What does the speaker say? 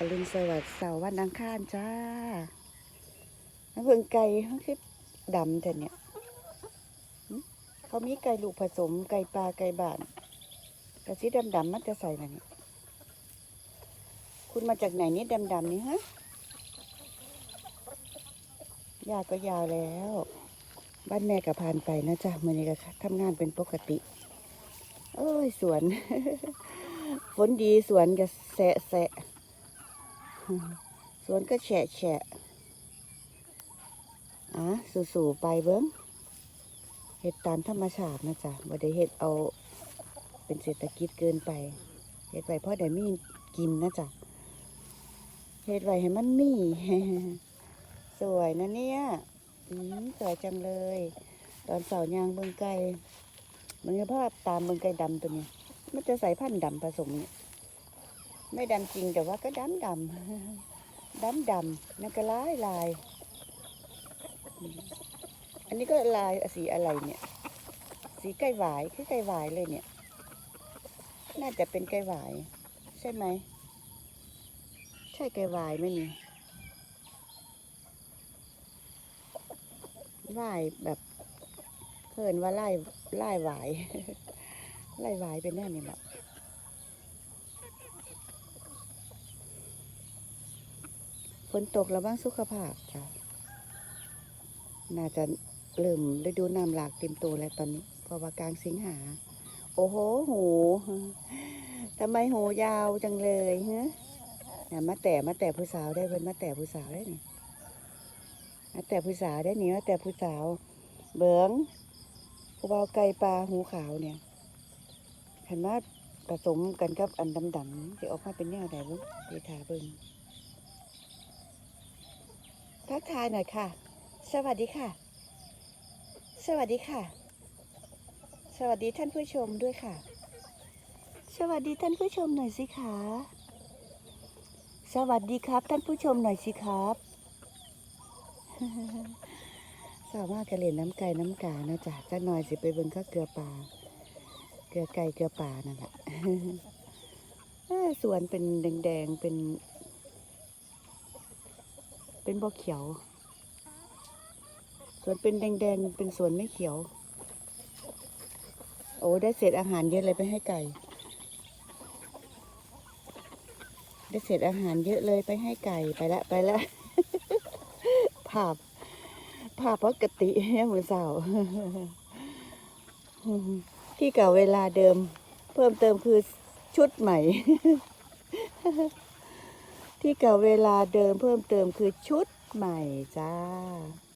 อรุณสวัสดิ์เสาร์วันอังคารจ้าน้ำเพิ่งไก่เขาคือดำแต่เนี่ย เขามีไก่ลูกผสมไก่ปลาไก่บ้านกระสีดำดำๆมันจะใส่อะไรเนี่ยคุณมาจากไหนนี่ดำดำๆนี่ฮะยาก็ยาวแล้ว บ้านแม่ก็ผ่านไปนะจ๊ะเมื่อนี้ก็ทำงานเป็นปกติโอ้ยสวน ฝนดีสวนก็แสะแสะ สวนก็แฉะแฉะอะสู่ๆไปเบิ้งเห็ดตามธรรมชาตินะจ๊ะบ่ได้เห็ดเอาเป็นเศรษฐกิจเกินไปเห็ดไว้เพราะเดี๋ยวมีกินนะจ๊ะเห็ดไว้ให้มันมี สวยนะเนี่ยอืมสวยจังเลย ตอนเสาร์ยางเบิ่งไก่มันก็ภาพตามเบิ่งไก่ดำตัวนี้ มันจะใส่พันธุ์ดำผสมเนี่ย ไม่ดำจริงแต่ว่าก็ดำดำดำดำนั่นก็ลายลาย อันนี้ก็ลายสีอะไรเนี่ย สีไก่หวายคือไก่หวายเลยเนี่ย น่าจะเป็นไก่หวาย ใช่ไหม ใช่ไก่หวายไหมนี่ลายแบบเพิ่นว่าไลายลายหวายไลายหวายเป็นแน่นี่แหละ ฝนตกระวังสุขภาพจ้ะน่าจะเริ่มฤดูน้ำหลากเต็มตัวแล้วตอนนี้เพราะว่ากลางสิงหา โอ้โหหูทำไมหูยาวจังเลยฮะเนี่ยมาแต่มาแต่ผู้สาวได้เป็นมาแต่ผู้สาวได้นี่มาแต่ผู้สาวได้นี่มาแต่ผู้สาว เบิงผู้เบาไก่ปลาหูขาวเนี่ยเห็นว่าผสมกันกับอันดำๆจะออกมาเป็นแนวไหนบุเดี๋ยวถาเบิง ทักทายหน่อยค่ะ สวัสดีค่ะ สวัสดีค่ะ สวัสดีท่านผู้ชมด้วยค่ะ สวัสดีท่านผู้ชมหน่อยสิคะสวัสดีครับ ท่านผู้ชมหน่อยสิครับสามารถกระเล่นน้ำไก่น้ำกานะจ๊ะจะหน่อยสิไปเบิ่งข้าวเกลือปลาเกลือไก่เกลือปลานั่นแหละสวนเป็นแดงๆเป็น เป็นบ่อเขียว ส่วนเป็นแดงๆ เป็นสวนไม่เขียว โอ้ได้เศษอาหารเยอะเลยไปให้ไก่ ได้เศษอาหารเยอะเลยไปให้ไก่ไปละไปละภาพภาพปกติเนี่ยมือสาวที่เก่าเวลาเดิม เพิ่มเติมคือชุดใหม่ ที่เก่าเวลาเดิมเพิ่มเติมคือชุดใหม่จ้า